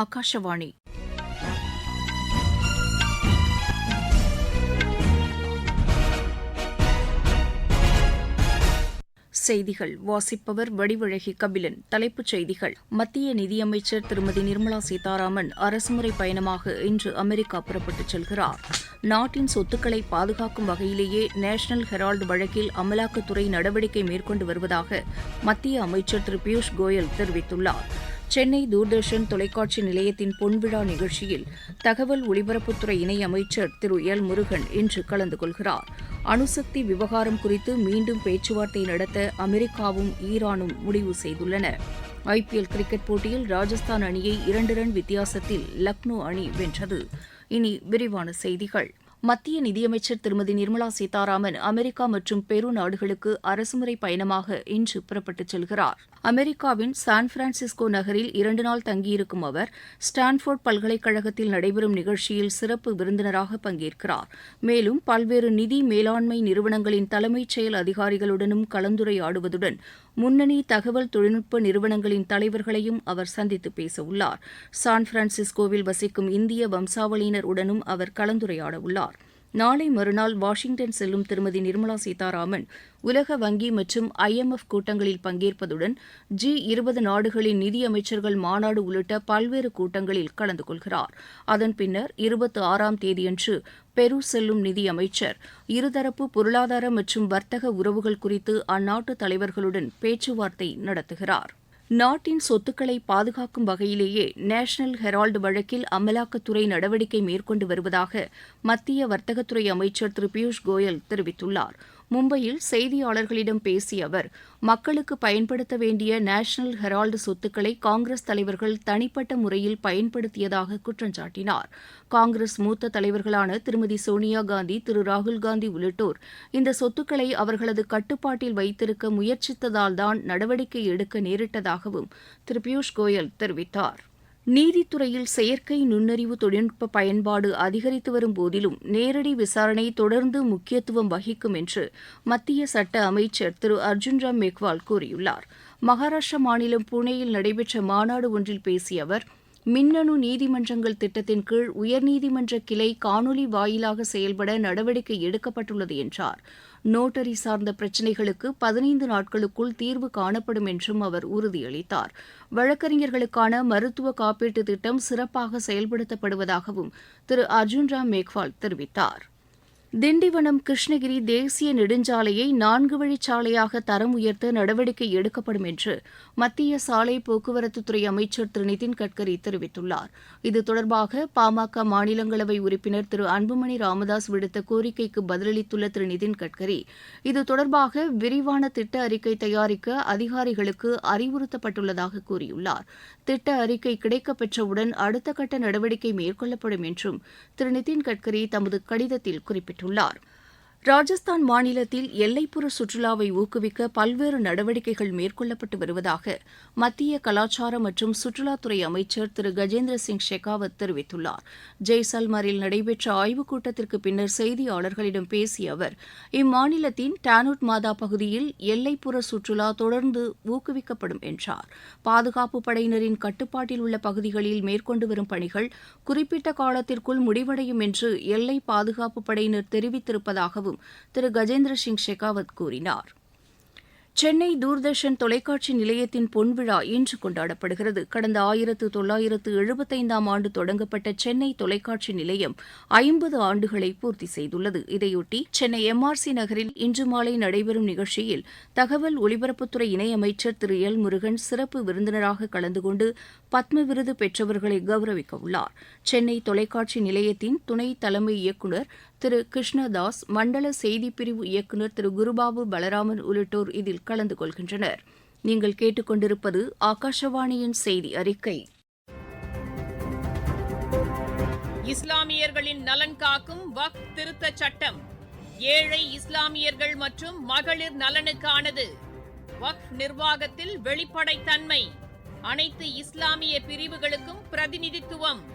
ஆகாஷவாணி செய்திகள். வாசிப்பவர் வடிவழகி கபிலன். தலைப்புச் செய்திகள். மத்திய நிதியமைச்சர் திருமதி நிர்மலா சீதாராமன் அரசுமுறை பயணமாக இன்று அமெரிக்கா புறப்பட்டுச் செல்கிறார். நாட்டின் சொத்துக்களை பாதுகாக்கும் வகையிலேயே நேஷனல் ஹெரால்டு வழக்கில் அமலாக்கத்துறை நடவடிக்கை மேற்கொண்டு வருவதாக மத்திய அமைச்சர் திரு பியூஷ் கோயல் தெரிவித்துள்ளார். சென்னை தூர்தர்ஷன் தொலைக்காட்சி நிலையத்தின் பொன்விழா நிகழ்ச்சியில் தகவல் ஒலிபரப்புத்துறை இணையமைச்சர் திரு எல் முருகன் இன்று கலந்து கொள்கிறார். அணுசக்தி விவகாரம் குறித்து மீண்டும் பேச்சுவார்த்தை நடத்த அமெரிக்காவும் ஈரானும் முடிவு செய்துள்ளன. ஐபிஎல் கிரிக்கெட் போட்டியில் ராஜஸ்தான் அணியை இரண்டு ரன் வித்தியாசத்தில் லக்னோ அணி வென்றது. இனி விரிவான செய்திகள். மத்திய நிதியமைச்சர் திருமதி நிர்மலா சீதாராமன் அமெரிக்கா மற்றும் பெரு நாடுகளுக்கு அரசுமுறை பயணமாக இன்று புறப்பட்டுச் செல்கிறார். அமெரிக்காவின் சான் பிரான்சிஸ்கோ நகரில் இரண்டு நாள் தங்கியிருக்கும் அவர் ஸ்டான்போர்ட் பல்கலைக்கழகத்தில் நடைபெறும் நிகழ்ச்சியில் சிறப்பு விருந்தினராக பங்கேற்கிறார். மேலும் பல்வேறு நிதி மேலாண்மை நிறுவனங்களின் தலைமைச் செயல் அதிகாரிகளுடனும் கலந்துரையாடுவதுடன் முன்னணி தகவல் தொழில்நுட்ப நிறுவனங்களின் தலைவர்களையும் அவர் சந்தித்து பேசவுள்ளார். சான் பிரான்சிஸ்கோவில் வசிக்கும் இந்திய வம்சாவளியினர் உடனும் அவர் கலந்துரையாடவுள்ளாா் நாளை மறுநாள் வாஷிங்டன் செல்லும் திருமதி நிர்மலா சீதாராமன் உலக வங்கி மற்றும் ஐஎம்எஃப் கூட்டங்களில் பங்கேற்பதுடன் ஜி இருபது நாடுகளின் நிதியமைச்சர்கள் மாநாடு உள்ளிட்ட பல்வேறு கூட்டங்களில் கலந்து கொள்கிறார். அதன் பின்னர் இருபத்தி ஆறாம் தேதியன்று பெரு செல்லும் நிதியமைச்சர் இருதரப்பு பொருளாதார மற்றும் வர்த்தக உறவுகள் குறித்து அந்நாட்டு தலைவர்களுடன் பேச்சுவார்த்தை நடத்துகிறார். நாட்டின் சொத்துக்களை பாதுகாக்கும் வகையிலேயே நேஷனல் ஹெரால்டு வழக்கில் அமலாக்கத்துறை நடவடிக்கை மேற்கொண்டு வருவதாக மத்திய வர்த்தகத்துறை அமைச்சர் திரு பியூஷ் கோயல் தெரிவித்துள்ளார். மும்பையில் செய்தியாளர்களிடம் பேசிய அவர் மக்களுக்கு பயன்படுத்த வேண்டிய நேஷனல் ஹெரால்டு சொத்துக்களை காங்கிரஸ் தலைவர்கள் தனிப்பட்ட முறையில் பயன்படுத்தியதாக குற்றம் சாட்டினார். காங்கிரஸ் மூத்த தலைவர்களான திருமதி சோனியா காந்தி திரு ராகுல்காந்தி உள்ளிட்டோர் இந்த சொத்துக்களை அவர்களது கட்டுப்பாட்டில் வைத்திருக்க முயற்சித்ததால்தான் நடவடிக்கை எடுக்க நேரிட்டதாகவும் திரு பியூஷ் கோயல் தெரிவித்தார். நீதித்துறையில் செயற்கை நுண்ணறிவு தொழில்நுட்ப பயன்பாடு அதிகரித்து வரும் போதிலும் நேரடி விசாரணை தொடர்ந்து முக்கியத்துவம் வகிக்கும் என்று மத்திய சட்ட அமைச்சர் திரு அர்ஜுன் ராம் மேக்வால் கூறியுள்ளார். மகாராஷ்டிரா மாநிலம் புனேயில் நடைபெற்ற மாநாடு ஒன்றில் பேசிய அவர் மின்னணு நீதிமன்றங்கள் திட்டத்தின் கீழ் உயர்நீதிமன்ற கிளை காணொலி வாயிலாக செயல்பட நடவடிக்கை எடுக்கப்பட்டுள்ளது என்றார். நோட்டரி சார்ந்த பிரச்சினைகளுக்கு பதினைந்து நாட்களுக்குள் தீர்வு காணப்படும் என்றும் அவர் உறுதியளித்தார். வழக்கறிஞர்களுக்கான மருத்துவ காப்பீட்டு திட்டம் சிறப்பாக செயல்படுத்தப்படுவதாகவும் திரு அர்ஜுன் ராம் மேக்வால் தெரிவித்தார். திண்டிவனம் கிருஷ்ணகிரி தேசிய நெடுஞ்சாலையை நான்கு வழிச்சாலையாக தரம் உயர்த்த நடவடிக்கை எடுக்கப்படும் என்று மத்திய சாலை போக்குவரத்துத்துறை அமைச்சர் திரு நிதின் கட்கரி தெரிவித்துள்ளார். இது தொடர்பாக பாமக மாநிலங்களவை உறுப்பினர் திரு அன்புமணி ராமதாஸ் விடுத்த கோரிக்கைக்கு பதிலளித்துள்ள திரு நிதின் கட்கரி இது தொடர்பாக விரிவான திட்ட அறிக்கை தயாரிக்க அதிகாரிகளுக்கு அறிவுறுத்தப்பட்டுள்ளதாக கூறியுள்ளார். திட்ட அறிக்கை கிடைக்கப்பெற்றவுடன் அடுத்த கட்ட நடவடிக்கை மேற்கொள்ளப்படும் என்றும் திரு நிதின் கட்கரி தமது கடிதத்தில் குறிப்பிட்டார். குறிப்பிட்டுள்ளாா் ராஜஸ்தான் மாநிலத்தில் எல்லைப்புற சுற்றுலாவை ஊக்குவிக்க பல்வேறு நடவடிக்கைகள் மேற்கொள்ளப்பட்டு வருவதாக மத்திய கலாச்சார மற்றும் சுற்றுலாத்துறை அமைச்சர் திரு கஜேந்திர சிங் ஷெகாவத் தெரிவித்துள்ளார். ஜெய்சல்மரில் நடைபெற்ற ஆய்வுக் கூட்டத்திற்கு பின்னர் செய்தியாளர்களிடம் பேசிய அவர் இம்மாநிலத்தின் டானுட் மாதா பகுதியில் எல்லைப்புற சுற்றுலா தொடர்ந்து ஊக்குவிக்கப்படும் என்றார். பாதுகாப்பு படையினரின் கட்டுப்பாட்டில் உள்ள பகுதிகளில் மேற்கொண்டு வரும் பணிகள் குறிப்பிட்ட காலத்திற்குள் முடிவடையும் என்று எல்லை பாதுகாப்பு படையினர் தெரிவித்திருப்பதாகவும் திரு. கஜேந்திர சிங் ஷெகாவத் கூறினார். சென்னை தூர்தர்ஷன் தொலைக்காட்சி நிலையத்தின் பொன்விழா இன்று கொண்டாடப்படுகிறது. கடந்த ஆயிரத்து தொள்ளாயிரத்து எழுபத்தைந்தாம் ஆண்டு தொடங்கப்பட்ட சென்னை தொலைக்காட்சி நிலையம் ஐம்பது ஆண்டுகளை பூர்த்தி செய்துள்ளது. இதையொட்டி சென்னை எம்ஆர்சி நகரில் இன்று மாலை நடைபெறும் நிகழ்ச்சியில் தகவல் ஒலிபரப்புத்துறை இணையமைச்சர் திரு. எல். முருகன் சிறப்பு விருந்தினராக கலந்து கொண்டு பத்ம விருது பெற்றவர்களை கௌரவிக்க உள்ளார். சென்னை தொலைக்காட்சி நிலையத்தின் துணை தலைமை இயக்குநர் திரு கிருஷ்ணதாஸ் மண்டல செய்திப்பிரிவு இயக்குநர் திரு குருபாபு பலராமன் உள்ளிட்டோர் இதில் கலந்து கொள்கின்றனர். நீங்கள் கேட்டுக்கொண்டிருப்பது ஆகாஷவாணியின் செய்தி அறிக்கை. இஸ்லாமியர்களின் நலன் காக்கும் வக் திருத்த சட்டம். ஏழை இஸ்லாமியர்கள் மற்றும் மகளிர் நலனுக்கானது. வக் நிர்வாகத்தில் வெளிப்படைத்தன்மை. அனைத்து இஸ்லாமிய பிரிவுகளுக்கும் பிரதிநிதித்துவம்.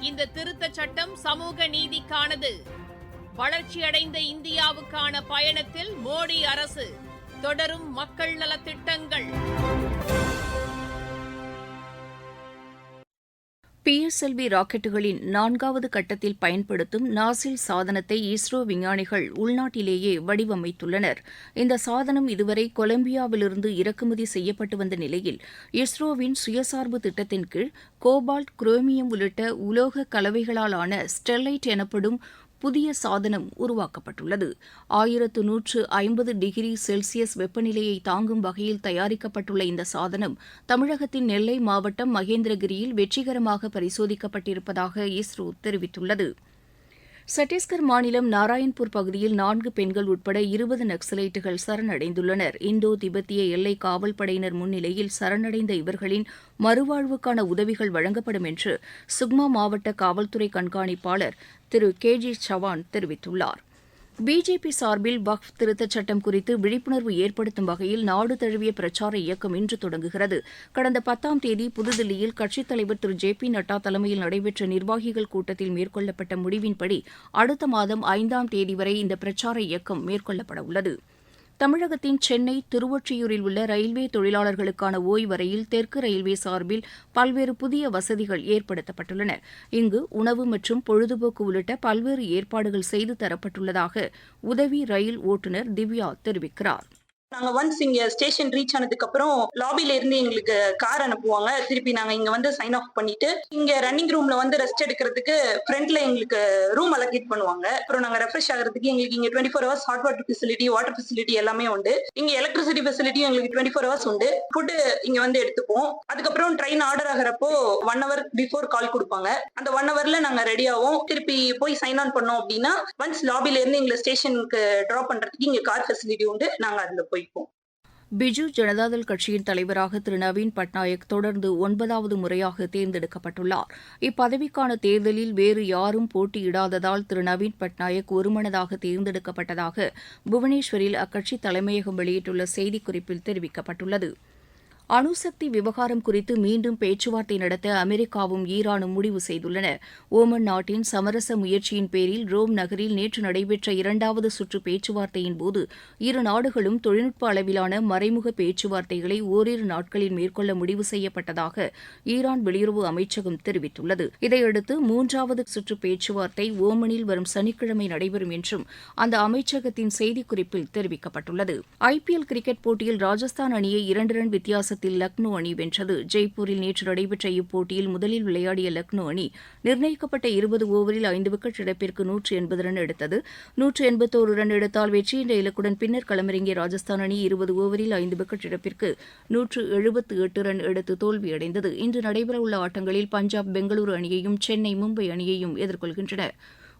இந்த திருத்தச் சட்டம் சமூக நீதிக்கானது. வளர்ச்சியடைந்த இந்தியாவுக்கான பயணத்தில் மோடி அரசு தொடரும் மக்கள் நலத்திட்டங்கள். பிஎஸ்எல்வி ராக்கெட்டுகளின் நான்காவது கட்டத்தில் பயன்படுத்தும் நாசில் சாதனத்தை இஸ்ரோ விஞ்ஞானிகள் உள்நாட்டிலேயே வடிவமைத்துள்ளனர். இந்த சாதனம் இதுவரை கொலம்பியாவிலிருந்து இறக்குமதி செய்யப்பட்டு வந்த நிலையில் இஸ்ரோவின் சுயசார்பு திட்டத்தின் கீழ் கோபால்ட் குரோமியம் உள்ளிட்ட உலோக கலவைகளால் ஆன ஸ்டெர்லைட் எனப்படும் புதிய சாதனம் உருவாக்கப்பட்டுள்ளது. ஆயிரத்து நூற்று ஐம்பது டிகிரி செல்சியஸ் வெப்பநிலையை தாங்கும் வகையில் தயாரிக்கப்பட்டுள்ள இந்த சாதனம் தமிழகத்தின் நெல்லை மாவட்டம் மகேந்திரகிரியில் வெற்றிகரமாக பரிசோதிக்கப்பட்டிருப்பதாக இஸ்ரோ தெரிவித்துள்ளது. சத்தீஸ்கர் மாநிலம் நாராயண்பூர் பகுதியில் நான்கு பெண்கள் உட்பட இருபது நக்சலைட்டுகள் சரணடைந்துள்ளனர். இந்தோ திபெத்திய எல்லை காவல்படையினர் முன்னிலையில் சரணடைந்த இவர்களின் மறுவாழ்வுக்கான உதவிகள் வழங்கப்படும் என்று சுக்மா மாவட்ட காவல்துறை கண்காணிப்பாளர் திரு கே ஜி சவான் தெரிவித்துள்ளார். பிஜேபி சார்பில் வக்ஃப் திருத்தச் சட்டம் குறித்து விழிப்புணர்வு ஏற்படுத்தும் வகையில் நாடு தழுவிய பிரச்சார இயக்கம் இன்று தொடங்குகிறது. கடந்த பத்தாம் தேதி புதுதில்லியில் கட்சித் தலைவர் திரு. ஜே. பி. நட்டா தலைமையில் நடைபெற்ற நிர்வாகிகள் கூட்டத்தில் மேற்கொள்ளப்பட்ட முடிவின்படி அடுத்த மாதம் ஐந்தாம் தேதி வரை இந்த பிரச்சார இயக்கம் மேற்கொள்ளப்பட உள்ளது தமிழகத்தின் சென்னை திருவொற்றியூரில் உள்ள ரயில்வே தொழிலாளர்களுக்கான ஓய்வறையில் தெற்கு ரயில்வே சார்பில் பல்வேறு புதிய வசதிகள் ஏற்படுத்தப்பட்டுள்ளன. இங்கு உணவு மற்றும் பொழுதுபோக்கு உள்ளிட்ட பல்வேறு ஏற்பாடுகள் செய்து தரப்பட்டுள்ளதாக உதவி ரயில் ஓட்டுநர் திவ்யா தெரிவிக்கிறார். நாங்க ஒன்ஸ் இங்க ஸ்டேஷன் ரீச் ஆனதுக்கு அப்புறம் லாபில இருந்து எங்களுக்கு கார் அனுப்புவாங்க. திருப்பி நாங்க இங்க வந்து சைன் ஆஃப் பண்ணிட்டு இங்க ரன்னிங் ரூம்ல வந்து ரெஸ்ட் எடுக்கிறதுக்கு ஃப்ரண்ட்ல எங்களுக்கு ரூம் அலோகேட் பண்ணுவாங்க. அப்புறம் நாங்க ரெஃப்ரெஷ் ஆகிறதுக்கு எங்களுக்கு இங்க twenty four hours hot water facility water facility எல்லாமே உண்டு. இங்க எலக்ட்ரிசிட்டி ஃபெசிலிட்டியும் எங்களுக்கு டுவெண்ட்டி ஃபோர் ஹவர்ஸ் உண்டு. ஃபுட்டு இங்க வந்து எடுத்துப்போம். அதுக்கப்புறம் ட்ரெயின் ஆர்டர் ஆகிறப்போ ஒன் ஹவர் பிஃபோர் கால் கொடுப்பாங்க. அந்த ஒன் ஹவர்ல நாங்க ரெடி ஆகும் திருப்பி போய் சைன் ஆன் பண்ணோம் அப்படின்னா ஒன்ஸ் லாபில இருந்து எங்களை ஸ்டேஷனுக்கு டிராப் பண்றதுக்கு இங்க கார் ஃபெசிலிட்டி உண்டு. நாங்க அதுல வைப்போம். பிஜு ஜனதாதள் கட்சியின் தலைவராக திரு நவீன் பட்நாயக் தொடர்ந்து ஒன்பதாவது முறையாக தேர்ந்தெடுக்கப்பட்டுள்ளார். இப்பதவிக்கான தேர்தலில் வேறு யாரும் போட்டியிடாததால் திரு நவீன் பட்நாயக் ஒருமனதாக தேர்ந்தெடுக்கப்பட்டதாக புவனேஸ்வரில் அக்கட்சி தலைமையகம் வெளியிட்டுள்ள செய்திக்குறிப்பில் தெரிவிக்கப்பட்டுள்ளது. அணுசக்தி விவகாரம் குறித்து மீண்டும் பேச்சுவார்த்தை நடத்த அமெரிக்காவும் ஈரானும் முடிவு செய்துள்ளன. ஓமன் நாட்டின் சமரச முயற்சியின் பேரில் ரோம் நகரில் நேற்று நடைபெற்ற இரண்டாவது சுற்று பேச்சுவார்த்தையின் போது இரு நாடுகளும் தொழில்நுட்ப அளவிலான மறைமுக பேச்சுவார்த்தைகளை ஓரிரு நாட்களில் மேற்கொள்ள முடிவு செய்யப்பட்டதாக ஈரான் வெளியுறவு அமைச்சகம் தெரிவித்துள்ளது. இதையடுத்து மூன்றாவது சுற்று பேச்சுவார்த்தை ஓமனில் வரும் சனிக்கிழமை நடைபெறும் என்றும் அந்த அமைச்சகத்தின் செய்திக்குறிப்பில் தெரிவிக்கப்பட்டுள்ளது. ஐபிஎல் கிரிக்கெட் போட்டியில் ராஜஸ்தான் அணியை இரண்டு ரன் வித்தியாசத்தில் வித்தியாசத்தில் லக்னோ அணி வென்றது. ஜெய்ப்பூரில் நேற்று நடைபெற்ற இப்போட்டியில் முதலில் விளையாடிய லக்னோ அணி நிர்ணயிக்கப்பட்ட இருபது ஓவரில் ஐந்து விக்கெட் இழப்பிற்கு நூற்று எண்பது ரன் எடுத்தது. நூற்று எண்பத்தோரு ரன் எடுத்தால் வெற்றி என்ற இலக்குடன் பின்னர் களமிறங்கிய ராஜஸ்தான் அணி இருபது ஓவரில் ஐந்து விக்கெட் இழப்பிற்கு நூற்று எழுபத்து எட்டு ரன் எடுத்து தோல்வியடைந்தது. இன்று நடைபெறவுள்ள ஆட்டங்களில் பஞ்சாப் பெங்களூரு அணியையும் சென்னை மும்பை அணியையும் எதிர்கொள்கின்றன.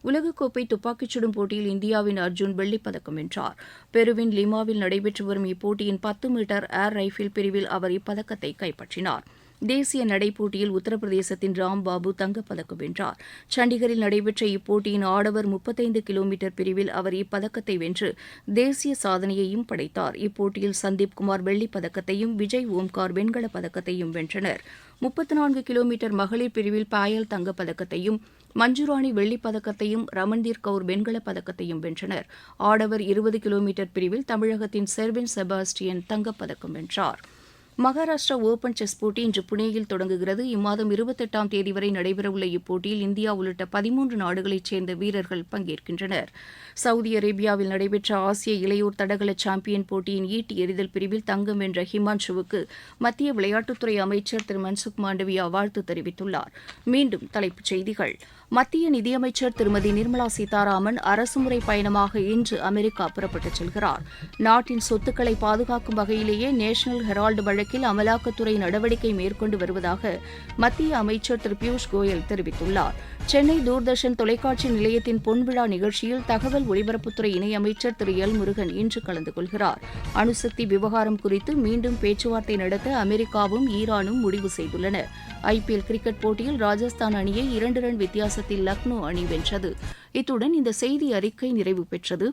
உலகக்கோப்பை துப்பாக்கிச் சுடும் போட்டியில் இந்தியாவின் அர்ஜுன் வெள்ளிப்பதக்கம் வென்றார். பெருவின் லிமாவில் நடைபெற்று வரும் இப்போட்டியின் பத்து மீட்டர் ஏர் ரைஃபிள் பிரிவில் அவர் இப்பதக்கத்தை கைப்பற்றினார். தேசிய நடைப்போட்டியில் உத்தரப்பிரதேசத்தின் ராம்பாபு தங்கப்பதக்கம் வென்றார். சண்டிகரில் நடைபெற்ற இப்போட்டியின் ஆடவர் முப்பத்தைந்து கிலோமீட்டர் பிரிவில் அவர் இப்பதக்கத்தை வென்று தேசிய சாதனையையும் படைத்தார். இப்போட்டியில் சந்தீப் குமார் வெள்ளிப் பதக்கத்தையும் விஜய் ஓம்கார் வெண்கலப் பதக்கத்தையும் வென்றனர். முப்பத்தி நான்கு கிலோமீட்டர் மகளிர் பிரிவில் பாயல் தங்கப்பதக்கத்தையும் மஞ்சுராணி வெள்ளிப் பதக்கத்தையும் ரமன்தீர் கவுர் வெண்கலப் பதக்கத்தையும் வென்றனர். ஆடவர் இருபது கிலோமீட்டர் பிரிவில் தமிழகத்தின் செர்வின் செபாஸ்டியன் தங்கப்பதக்கம் வென்றார். மகாராஷ்டிரா ஓபன் செஸ் போட்டி இன்று புனேயில் தொடங்குகிறது. இம்மாதம் இருபத்தெட்டாம் தேதி வரை நடைபெறவுள்ள இப்போட்டியில் இந்தியா உள்ளிட்ட பதிமூன்று நாடுகளைச் சேர்ந்த வீரர்கள் பங்கேற்கின்றனர். சவுதி அரேபியாவில் நடைபெற்ற ஆசிய இளையோர் தடகள சாம்பியன் போட்டியின் ஈட்டி எறிதல் பிரிவில் தங்கம் வென்ற ஹிமான்ஷுவுக்கு மத்திய விளையாட்டுத்துறை அமைச்சர் திரு மன்சுக் மாண்டவியா வாழ்த்து தெரிவித்துள்ளார். மீண்டும் தலைப்புச் செய்திகள். மத்திய நிதியமைச்சர் திருமதி நிர்மலா சீதாராமன் அரசுமுறை பயணமாக இன்று அமெரிக்கா புறப்பட்டுச் செல்கிறார். நாட்டின் சொத்துக்களை பாதுகாக்கும் வகையிலேயே நேஷனல் ஹெரால்டு வழக்கு வழக்கில் அமலாக்கத்துறை நடவடிக்கை மேற்கொண்டு வருவதாக மத்திய அமைச்சர் திரு பியூஷ் கோயல் தெரிவித்துள்ளார். சென்னை தூர்தர்ஷன் தொலைக்காட்சி நிலையத்தின் பொன்விழா நிகழ்ச்சியில் தகவல் ஒலிபரப்புத்துறை இணையமைச்சர் திரு எல் முருகன் இன்று கலந்து கொள்கிறார். அணுசக்தி விவகாரம் குறித்து மீண்டும் பேச்சுவார்த்தை நடத்த அமெரிக்காவும் ஈரானும் முடிவு செய்துள்ளன. ஐபிஎல் கிரிக்கெட் போட்டியில் ராஜஸ்தான் அணியை இரண்டு ரன் வித்தியாசத்தில் லக்னோ அணி வென்றது. இத்துடன் இந்த செய்தி அறிக்கை நிறைவு பெற்றது.